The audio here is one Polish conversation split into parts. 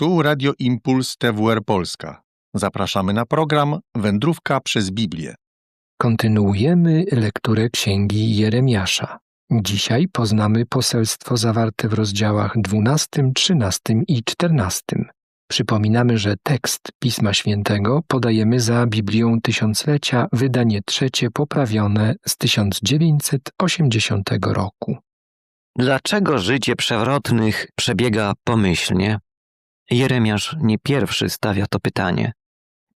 Tu Radio Impuls TWR Polska. Zapraszamy na program Wędrówka przez Biblię. Kontynuujemy lekturę księgi Jeremiasza. Dzisiaj poznamy poselstwo zawarte w rozdziałach 12, 13 i 14. Przypominamy, że tekst Pisma Świętego podajemy za Biblią Tysiąclecia, wydanie trzecie poprawione z 1980 roku. Dlaczego życie przewrotnych przebiega pomyślnie? Jeremiasz nie pierwszy stawia to pytanie.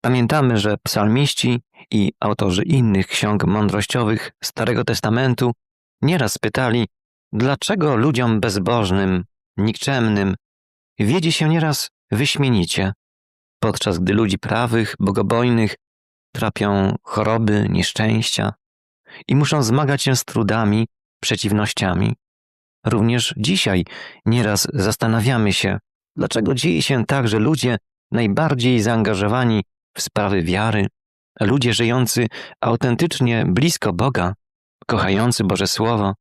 Pamiętamy, że psalmiści i autorzy innych ksiąg mądrościowych Starego Testamentu nieraz pytali, dlaczego ludziom bezbożnym, nikczemnym wiedzie się nieraz wyśmienicie, podczas gdy ludzi prawych, bogobojnych trapią choroby, nieszczęścia i muszą zmagać się z trudami, przeciwnościami. Również dzisiaj nieraz zastanawiamy się, dlaczego dzieje się tak, że ludzie najbardziej zaangażowani w sprawy wiary, ludzie żyjący autentycznie blisko Boga, kochający Boże Słowo,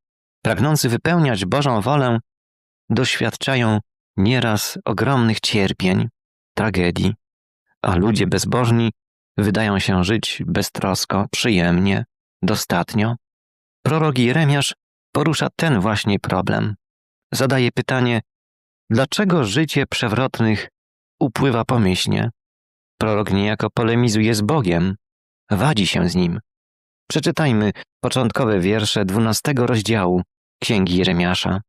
pragnący wypełniać Bożą wolę, doświadczają nieraz ogromnych cierpień, tragedii, a ludzie bezbożni wydają się żyć beztrosko, przyjemnie, dostatnio. Prorok Jeremiasz porusza ten właśnie problem. Zadaje pytanie, dlaczego życie przewrotnych upływa pomyślnie? Prorok niejako polemizuje z Bogiem, wadzi się z nim. Przeczytajmy początkowe wiersze dwunastego rozdziału Księgi Jeremiasza.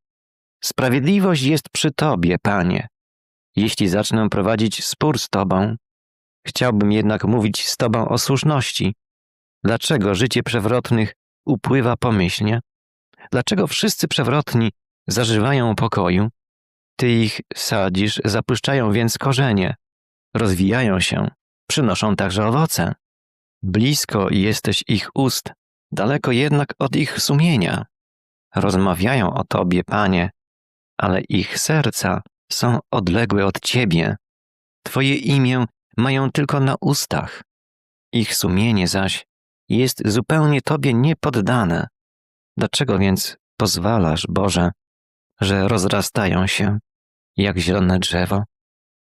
Sprawiedliwość jest przy Tobie, Panie. Jeśli zacznę prowadzić spór z Tobą, chciałbym jednak mówić z Tobą o słuszności. Dlaczego życie przewrotnych upływa pomyślnie? Dlaczego wszyscy przewrotni zażywają pokoju? Ty ich sadzisz, zapuszczają więc korzenie, rozwijają się, przynoszą także owoce. Blisko jesteś ich ust, daleko jednak od ich sumienia. Rozmawiają o Tobie, Panie, ale ich serca są odległe od Ciebie. Twoje imię mają tylko na ustach. Ich sumienie zaś jest zupełnie Tobie niepoddane. Dlaczego więc pozwalasz, Boże, że rozrastają się jak zielone drzewo,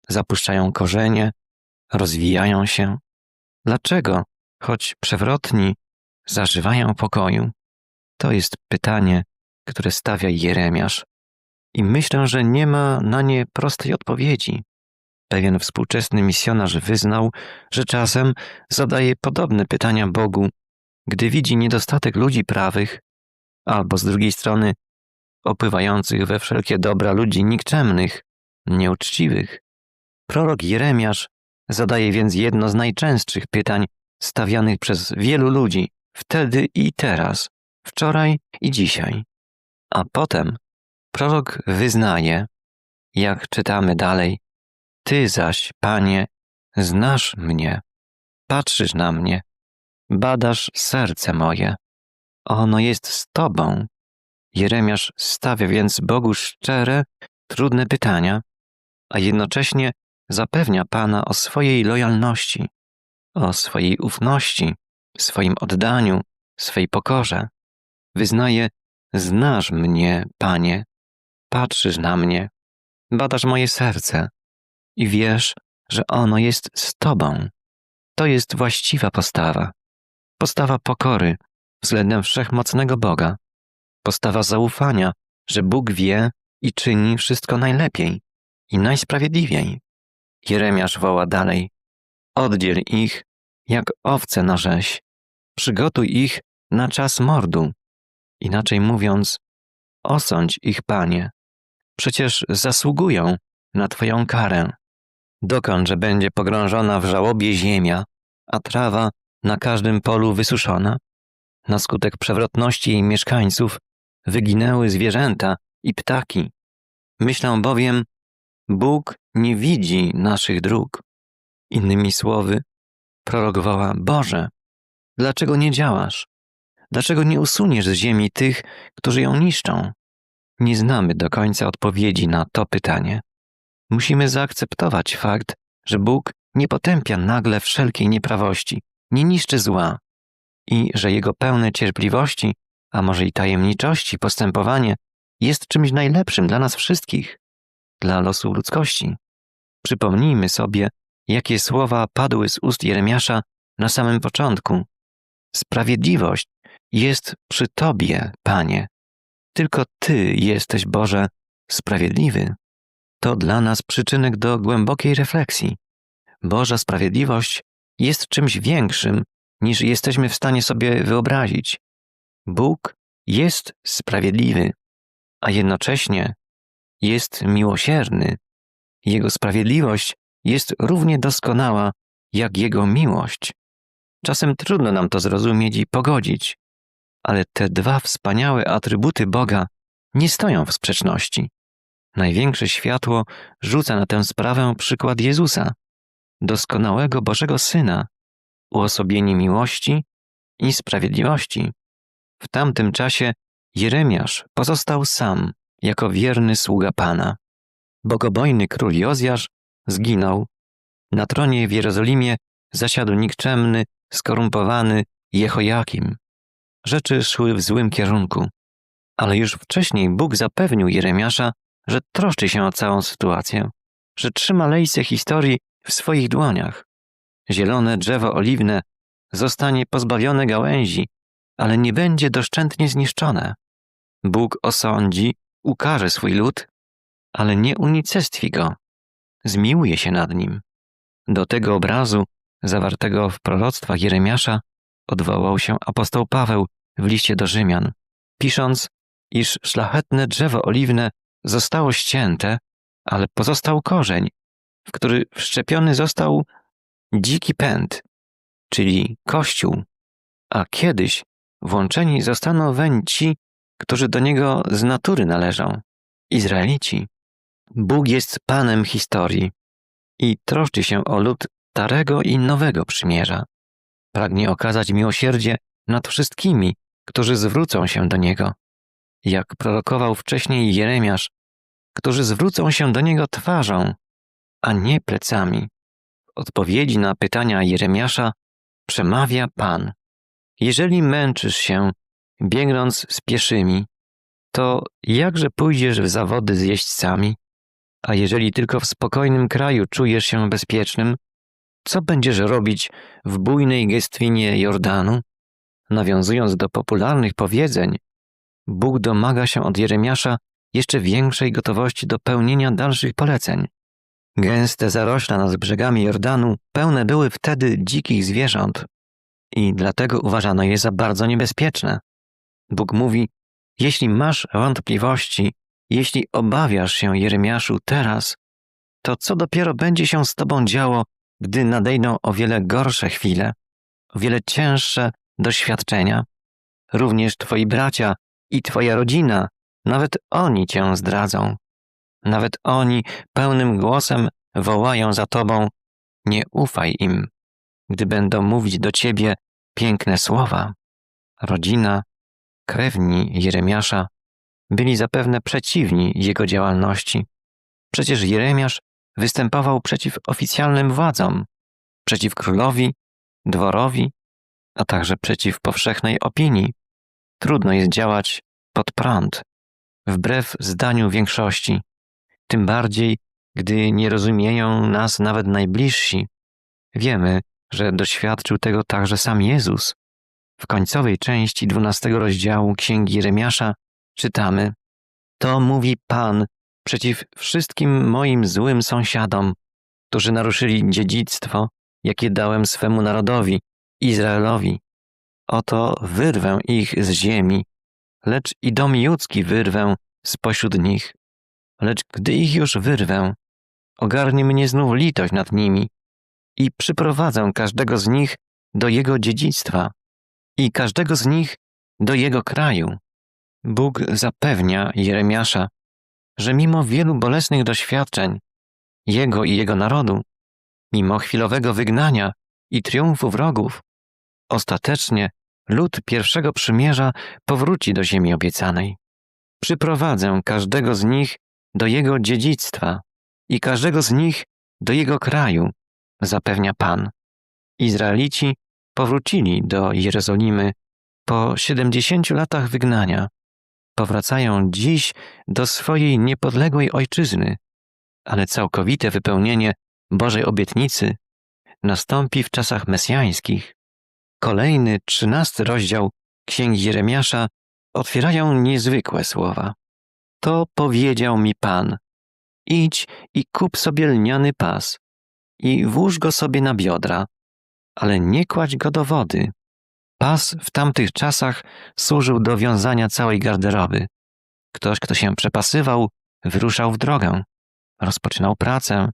zapuszczają korzenie, rozwijają się? Dlaczego, choć przewrotni, zażywają pokoju? To jest pytanie, które stawia Jeremiasz. I myślę, że nie ma na nie prostej odpowiedzi. Pewien współczesny misjonarz wyznał, że czasem zadaje podobne pytania Bogu, gdy widzi niedostatek ludzi prawych, albo z drugiej strony opływających we wszelkie dobra ludzi nikczemnych, nieuczciwych. Prorok Jeremiasz zadaje więc jedno z najczęstszych pytań stawianych przez wielu ludzi wtedy i teraz, wczoraj i dzisiaj. A potem prorok wyznaje, jak czytamy dalej, Ty zaś, Panie, znasz mnie, patrzysz na mnie, badasz serce moje. Ono jest z Tobą. Jeremiasz stawia więc Bogu szczere, trudne pytania, a jednocześnie zapewnia Pana o swojej lojalności, o swojej ufności, swoim oddaniu, swej pokorze. Wyznaje, znasz mnie, Panie, patrzysz na mnie, badasz moje serce i wiesz, że ono jest z Tobą. To jest właściwa postawa. Postawa pokory względem wszechmocnego Boga. Postawa zaufania, że Bóg wie i czyni wszystko najlepiej i najsprawiedliwiej. Jeremiasz woła dalej: Oddziel ich jak owce na rzeź, przygotuj ich na czas mordu. Inaczej mówiąc, osądź ich, panie. Przecież zasługują na Twoją karę. Dokąd, że będzie pogrążona w żałobie ziemia, a trawa na każdym polu wysuszona? Na skutek przewrotności jej mieszkańców wyginęły zwierzęta i ptaki. Myślę bowiem, Bóg nie widzi naszych dróg. Innymi słowy, prorok woła: Boże, dlaczego nie działasz? Dlaczego nie usuniesz z ziemi tych, którzy ją niszczą? Nie znamy do końca odpowiedzi na to pytanie. Musimy zaakceptować fakt, że Bóg nie potępia nagle wszelkiej nieprawości, nie niszczy zła i że Jego pełne cierpliwości, a może i tajemniczości postępowanie jest czymś najlepszym dla nas wszystkich, dla losu ludzkości. Przypomnijmy sobie, jakie słowa padły z ust Jeremiasza na samym początku. Sprawiedliwość jest przy Tobie, Panie. Tylko Ty jesteś, Boże, sprawiedliwy. To dla nas przyczynek do głębokiej refleksji. Boża sprawiedliwość jest czymś większym, niż jesteśmy w stanie sobie wyobrazić. Bóg jest sprawiedliwy, a jednocześnie jest miłosierny. Jego sprawiedliwość jest równie doskonała jak Jego miłość. Czasem trudno nam to zrozumieć i pogodzić, ale te dwa wspaniałe atrybuty Boga nie stoją w sprzeczności. Największe światło rzuca na tę sprawę przykład Jezusa, doskonałego Bożego Syna, uosobienie miłości i sprawiedliwości. W tamtym czasie Jeremiasz pozostał sam jako wierny sługa Pana. Bogobojny król Jozjasz zginął. Na tronie w Jerozolimie zasiadł nikczemny, skorumpowany Jehojakim. Rzeczy szły w złym kierunku. Ale już wcześniej Bóg zapewnił Jeremiasza, że troszczy się o całą sytuację, że trzyma lejce historii w swoich dłoniach. Zielone drzewo oliwne zostanie pozbawione gałęzi, ale nie będzie doszczętnie zniszczone. Bóg osądzi, ukaże swój lud, ale nie unicestwi go. Zmiłuje się nad nim. Do tego obrazu, zawartego w proroctwach Jeremiasza, odwołał się apostoł Paweł w liście do Rzymian, pisząc, iż szlachetne drzewo oliwne zostało ścięte, ale pozostał korzeń, w który wszczepiony został dziki pęd, czyli Kościół, a kiedyś włączeni zostaną weń ci, którzy do niego z natury należą, Izraelici. Bóg jest Panem historii i troszczy się o lud starego i nowego przymierza. Pragnie okazać miłosierdzie nad wszystkimi, którzy zwrócą się do Niego. Jak prorokował wcześniej Jeremiasz, którzy zwrócą się do Niego twarzą, a nie plecami. W odpowiedzi na pytania Jeremiasza przemawia Pan. Jeżeli męczysz się, biegnąc z pieszymi, to jakże pójdziesz w zawody z jeźdźcami? A jeżeli tylko w spokojnym kraju czujesz się bezpiecznym, co będziesz robić w bujnej gestwinie Jordanu? Nawiązując do popularnych powiedzeń, Bóg domaga się od Jeremiasza jeszcze większej gotowości do pełnienia dalszych poleceń. Gęste zarośla nad brzegami Jordanu pełne były wtedy dzikich zwierząt i dlatego uważano je za bardzo niebezpieczne. Bóg mówi: Jeśli masz wątpliwości, jeśli obawiasz się Jeremiaszu teraz, to co dopiero będzie się z tobą działo, gdy nadejdą o wiele gorsze chwile, o wiele cięższe doświadczenia? Również twoi bracia i twoja rodzina, nawet oni cię zdradzą. Nawet oni pełnym głosem wołają za tobą: Nie ufaj im, gdy będą mówić do ciebie piękne słowa. Rodzina, krewni Jeremiasza byli zapewne przeciwni jego działalności. Przecież Jeremiasz występował przeciw oficjalnym władzom, przeciw królowi, dworowi, a także przeciw powszechnej opinii. Trudno jest działać pod prąd, wbrew zdaniu większości, tym bardziej, gdy nie rozumieją nas nawet najbliżsi. Wiemy, że doświadczył tego także sam Jezus. W końcowej części dwunastego rozdziału Księgi Jeremiasza czytamy: To mówi Pan przeciw wszystkim moim złym sąsiadom, którzy naruszyli dziedzictwo, jakie dałem swemu narodowi, Izraelowi. Oto wyrwę ich z ziemi, lecz i dom judzki wyrwę spośród nich. Lecz gdy ich już wyrwę, ogarnie mnie znów litość nad nimi i przyprowadzę każdego z nich do jego dziedzictwa i każdego z nich do jego kraju. Bóg zapewnia Jeremiasza, że mimo wielu bolesnych doświadczeń jego i jego narodu, mimo chwilowego wygnania i triumfu wrogów, ostatecznie lud pierwszego przymierza powróci do ziemi obiecanej. Przyprowadzę każdego z nich do jego dziedzictwa i każdego z nich do jego kraju, zapewnia Pan. Izraelici powrócili do Jerozolimy po siedemdziesięciu latach wygnania. Powracają dziś do swojej niepodległej ojczyzny, ale całkowite wypełnienie Bożej obietnicy nastąpi w czasach mesjańskich. Kolejny, trzynasty rozdział Księgi Jeremiasza otwierają niezwykłe słowa. To powiedział mi Pan: Idź i kup sobie lniany pas i włóż go sobie na biodra, ale nie kładź go do wody. Pas w tamtych czasach służył do wiązania całej garderoby. Ktoś, kto się przepasywał, wyruszał w drogę, rozpoczynał pracę,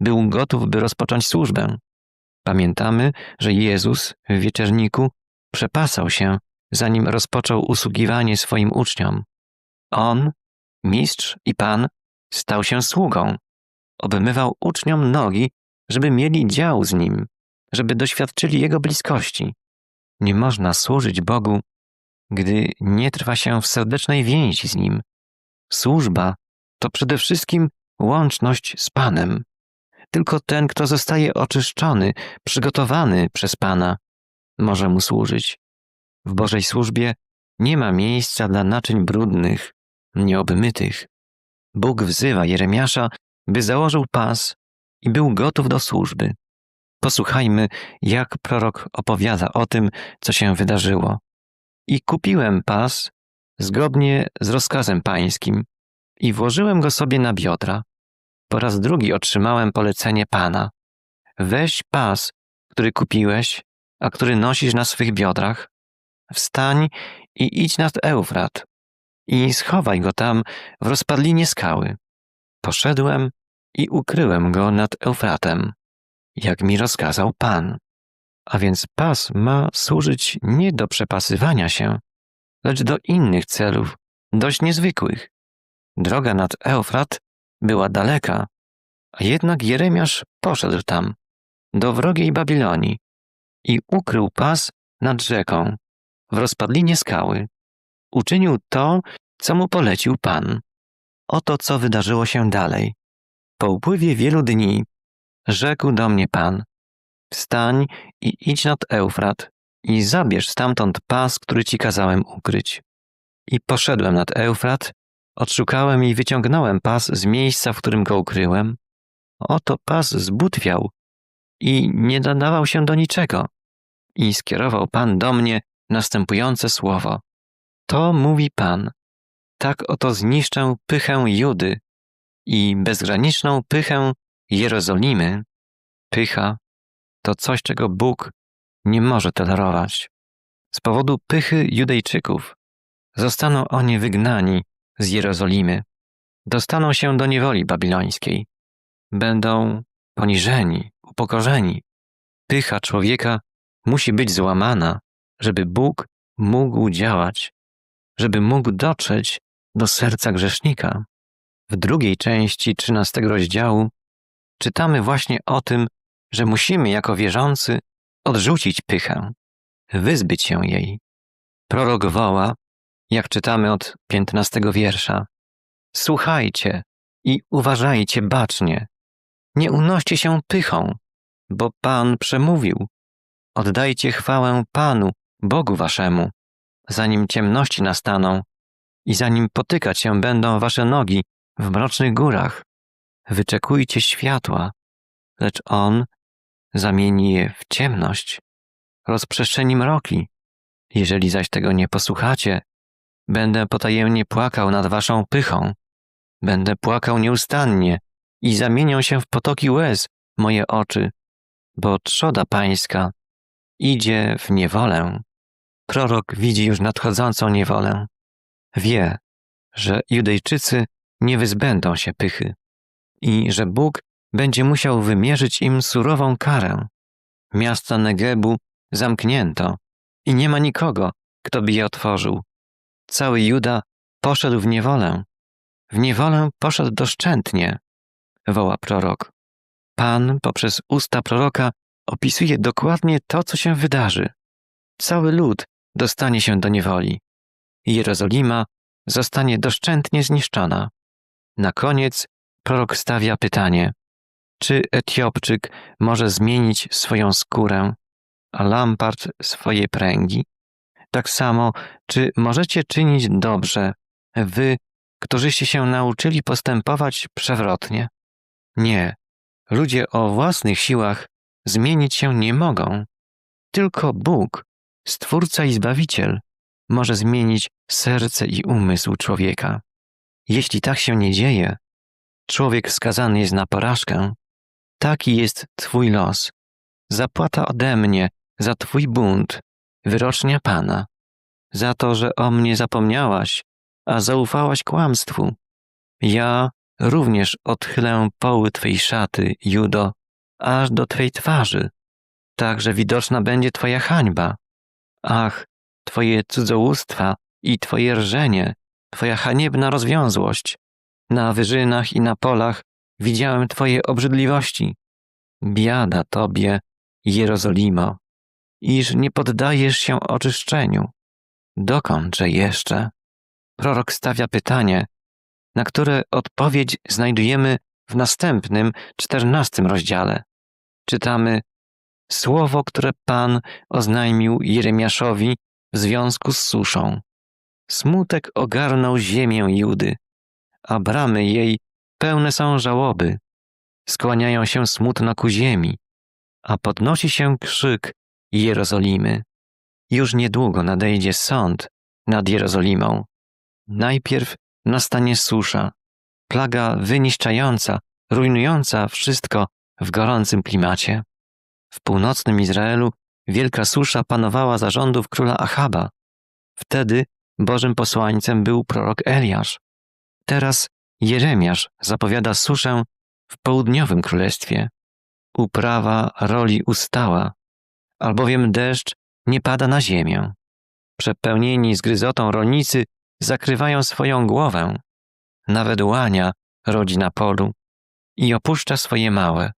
był gotów, by rozpocząć służbę. Pamiętamy, że Jezus w wieczerniku przepasał się, zanim rozpoczął usługiwanie swoim uczniom. On, mistrz i pan, stał się sługą. Obmywał uczniom nogi, żeby mieli dział z nim, żeby doświadczyli jego bliskości. Nie można służyć Bogu, gdy nie trwa się w serdecznej więzi z nim. Służba to przede wszystkim łączność z Panem. Tylko ten, kto zostaje oczyszczony, przygotowany przez Pana, może mu służyć. W Bożej służbie nie ma miejsca dla naczyń brudnych, nieobmytych. Bóg wzywa Jeremiasza, by założył pas i był gotów do służby. Posłuchajmy, jak prorok opowiada o tym, co się wydarzyło. I kupiłem pas zgodnie z rozkazem pańskim i włożyłem go sobie na biodra. Po raz drugi otrzymałem polecenie Pana. Weź pas, który kupiłeś, a który nosisz na swych biodrach, wstań i idź nad Eufrat i schowaj go tam w rozpadlinie skały. Poszedłem i ukryłem go nad Eufratem, jak mi rozkazał Pan. A więc pas ma służyć nie do przepasywania się, lecz do innych celów, dość niezwykłych. Droga nad Eufrat była daleka, a jednak Jeremiasz poszedł tam, do wrogiej Babilonii i ukrył pas nad rzeką, w rozpadlinie skały. Uczynił to, co mu polecił Pan. Oto co wydarzyło się dalej. Po upływie wielu dni rzekł do mnie Pan: Wstań i idź nad Eufrat i zabierz stamtąd pas, który ci kazałem ukryć. I poszedłem nad Eufrat, odszukałem i wyciągnąłem pas z miejsca, w którym go ukryłem. Oto pas zbutwiał i nie nadawał się do niczego. I skierował Pan do mnie następujące słowo. To mówi Pan. Tak oto zniszczę pychę Judy i bezgraniczną pychę Jerozolimy. Pycha to coś, czego Bóg nie może tolerować. Z powodu pychy Judejczyków zostaną oni wygnani z Jerozolimy, dostaną się do niewoli babilońskiej, będą poniżeni, upokorzeni. Pycha człowieka musi być złamana, żeby Bóg mógł działać, żeby mógł dotrzeć do serca grzesznika. W drugiej części trzynastego rozdziału czytamy właśnie o tym, że musimy jako wierzący odrzucić pychę, wyzbyć się jej. Prorok woła, jak czytamy od piętnastego wiersza: Słuchajcie i uważajcie bacznie. Nie unoście się pychą, bo Pan przemówił. Oddajcie chwałę Panu, Bogu waszemu, zanim ciemności nastaną i zanim potykać się będą wasze nogi w mrocznych górach. Wyczekujcie światła, lecz On zamieni je w ciemność, rozprzestrzeni mroki. Jeżeli zaś tego nie posłuchacie, będę potajemnie płakał nad waszą pychą, będę płakał nieustannie i zamienią się w potoki łez moje oczy, bo trzoda pańska idzie w niewolę. Prorok widzi już nadchodzącą niewolę. Wie, że Judejczycy nie wyzbędą się pychy i że Bóg będzie musiał wymierzyć im surową karę. Miasta Negebu zamknięto i nie ma nikogo, kto by je otworzył. Cały Juda poszedł w niewolę. W niewolę poszedł doszczętnie, woła prorok. Pan poprzez usta proroka opisuje dokładnie to, co się wydarzy. Cały lud dostanie się do niewoli. Jerozolima zostanie doszczętnie zniszczona. Na koniec prorok stawia pytanie: czy Etiopczyk może zmienić swoją skórę, a Lampart swoje pręgi? Tak samo, czy możecie czynić dobrze, wy, którzyście się nauczyli postępować przewrotnie? Nie, ludzie o własnych siłach zmienić się nie mogą. Tylko Bóg, Stwórca i Zbawiciel, może zmienić serce i umysł człowieka. Jeśli tak się nie dzieje, człowiek skazany jest na porażkę. Taki jest Twój los. Zapłata ode mnie za Twój bunt, wyrocznia Pana, za to, że o mnie zapomniałaś, a zaufałaś kłamstwu. Ja również odchylę poły Twej szaty, Judo, aż do Twej twarzy, tak że widoczna będzie Twoja hańba. Ach, Twoje cudzołóstwa i Twoje rżenie, Twoja haniebna rozwiązłość. Na wyżynach i na polach widziałem Twoje obrzydliwości. Biada Tobie, Jerozolimo, iż nie poddajesz się oczyszczeniu. Dokądże jeszcze? Prorok stawia pytanie, na które odpowiedź znajdujemy w następnym, czternastym rozdziale. Czytamy słowo, które Pan oznajmił Jeremiaszowi w związku z suszą. Smutek ogarnął ziemię Judy, a bramy jej pełne są żałoby. Skłaniają się smutno ku ziemi, a podnosi się krzyk Jerozolimy. Już niedługo nadejdzie sąd nad Jerozolimą. Najpierw nastanie susza, plaga wyniszczająca, rujnująca wszystko w gorącym klimacie. W północnym Izraelu wielka susza panowała za rządów króla Achaba. Wtedy Bożym posłańcem był prorok Eliasz. Teraz Jeremiasz zapowiada suszę w południowym królestwie. Uprawa roli ustała, albowiem deszcz nie pada na ziemię. Przepełnieni zgryzotą rolnicy zakrywają swoją głowę. Nawet łania rodzi na polu i opuszcza swoje małe,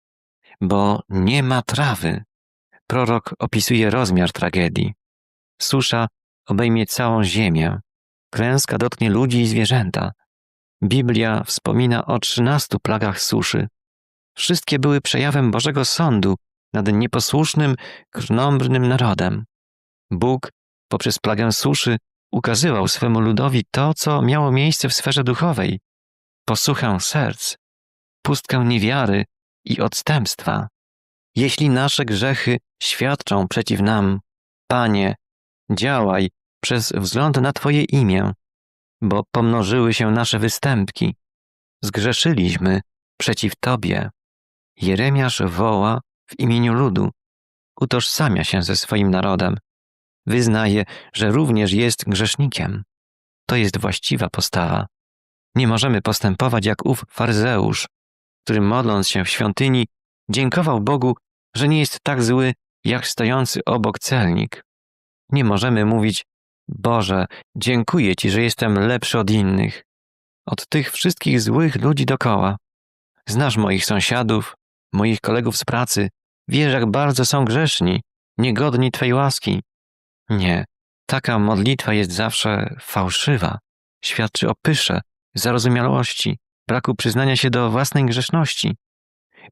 bo nie ma trawy. Prorok opisuje rozmiar tragedii. Susza obejmie całą ziemię. Klęska dotknie ludzi i zwierzęta. Biblia wspomina o trzynastu plagach suszy. Wszystkie były przejawem Bożego Sądu nad nieposłusznym, krnąbrnym narodem. Bóg poprzez plagę suszy ukazywał swemu ludowi to, co miało miejsce w sferze duchowej posuchę serc, pustkę niewiary i odstępstwa. Jeśli nasze grzechy świadczą przeciw nam, Panie, działaj przez wzgląd na Twoje imię, bo pomnożyły się nasze występki. Zgrzeszyliśmy przeciw Tobie. Jeremiasz woła w imieniu ludu, utożsamia się ze swoim narodem, wyznaje, że również jest grzesznikiem. To jest właściwa postawa. Nie możemy postępować jak ów faryzeusz, który modląc się w świątyni, dziękował Bogu, że nie jest tak zły jak stojący obok celnik. Nie możemy mówić, Boże, dziękuję Ci, że jestem lepszy od innych, od tych wszystkich złych ludzi dokoła. Znasz moich sąsiadów, moich kolegów z pracy, wiesz, jak bardzo są grzeszni, niegodni Twej łaski. Nie, taka modlitwa jest zawsze fałszywa, świadczy o pysze, zarozumiałości, braku przyznania się do własnej grzeszności.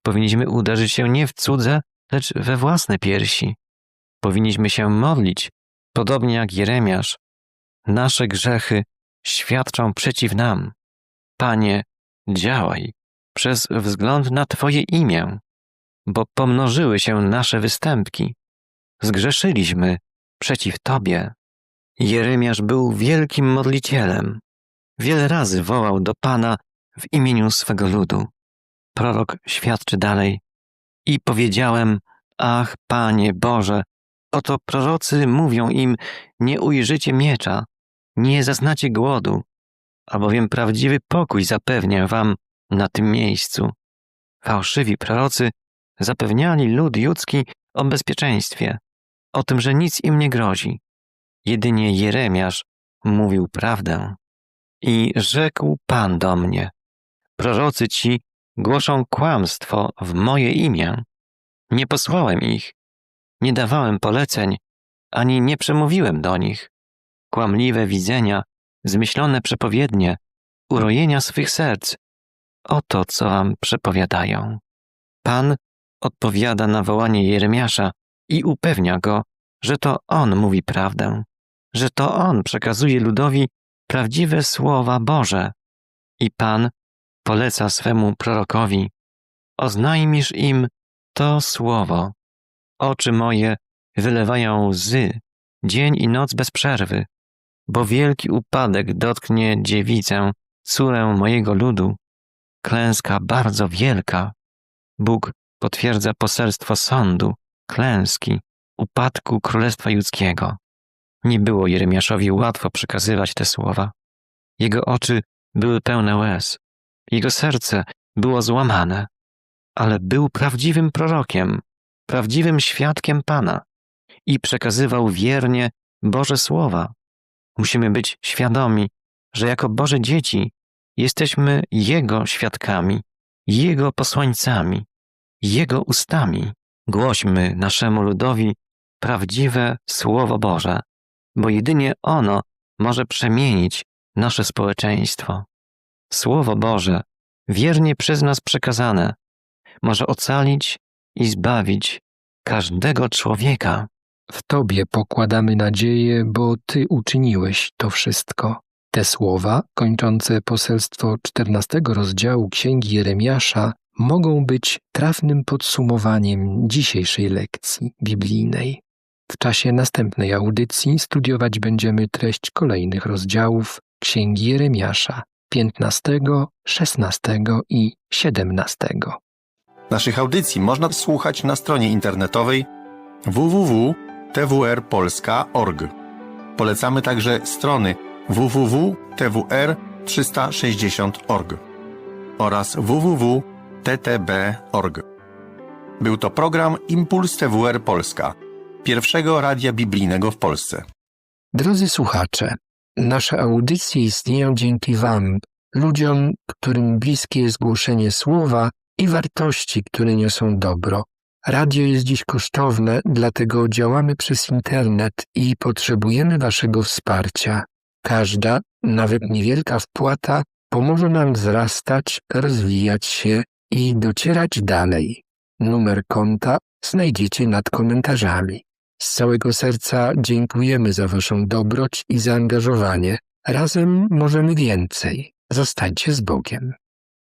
Powinniśmy uderzyć się nie w cudze, lecz we własne piersi. Powinniśmy się modlić, podobnie jak Jeremiasz. Nasze grzechy świadczą przeciw nam. Panie, działaj przez wzgląd na Twoje imię, bo pomnożyły się nasze występki. Zgrzeszyliśmy przeciw Tobie. Jeremiasz był wielkim modlicielem. Wiele razy wołał do Pana w imieniu swego ludu. Prorok świadczy dalej. I powiedziałem, ach, Panie Boże, oto prorocy mówią im, nie ujrzycie miecza, nie zaznacie głodu, albowiem prawdziwy pokój zapewnię wam na tym miejscu. Fałszywi prorocy zapewniali lud judzki o bezpieczeństwie, o tym, że nic im nie grozi. Jedynie Jeremiasz mówił prawdę. I rzekł Pan do mnie: Prorocy ci głoszą kłamstwo w moje imię. Nie posłałem ich, nie dawałem poleceń, ani nie przemówiłem do nich. Kłamliwe widzenia, zmyślone przepowiednie, urojenia swych serc oto co wam przepowiadają. Pan odpowiada na wołanie Jeremiasza i upewnia go, że to on mówi prawdę, że to on przekazuje ludowi prawdziwe słowa Boże. I Pan poleca swemu prorokowi: oznajmisz im to słowo. Oczy moje wylewają łzy dzień i noc bez przerwy, bo wielki upadek dotknie dziewicę, córę mojego ludu. Klęska bardzo wielka. Bóg potwierdza poselstwo sądu, klęski, upadku Królestwa Judzkiego. Nie było Jeremiaszowi łatwo przekazywać te słowa. Jego oczy były pełne łez, jego serce było złamane, ale był prawdziwym prorokiem, prawdziwym świadkiem Pana i przekazywał wiernie Boże słowa. Musimy być świadomi, że jako Boże dzieci jesteśmy Jego świadkami, Jego posłańcami, Jego ustami. Głośmy naszemu ludowi prawdziwe Słowo Boże, bo jedynie ono może przemienić nasze społeczeństwo. Słowo Boże, wiernie przez nas przekazane, może ocalić i zbawić każdego człowieka. W Tobie pokładamy nadzieję, bo Ty uczyniłeś to wszystko. Te słowa, kończące poselstwo czternastego rozdziału Księgi Jeremiasza, mogą być trafnym podsumowaniem dzisiejszej lekcji biblijnej. W czasie następnej audycji studiować będziemy treść kolejnych rozdziałów Księgi Jeremiasza 15, 16 i 17. Naszych audycji można słuchać na stronie internetowej www.twrpolska.org. Polecamy także strony www.twr360.org oraz www.ttb.org. Był to program Impuls TWR Polska, pierwszego radia biblijnego w Polsce. Drodzy słuchacze, nasze audycje istnieją dzięki Wam, ludziom, którym bliskie jest głoszenie słowa i wartości, które niosą dobro. Radio jest dziś kosztowne, dlatego działamy przez internet i potrzebujemy Waszego wsparcia. Każda, nawet niewielka wpłata pomoże nam wzrastać, rozwijać się i docierać dalej. Numer konta znajdziecie nad komentarzami. Z całego serca dziękujemy za Waszą dobroć i zaangażowanie. Razem możemy więcej. Zostańcie z Bogiem.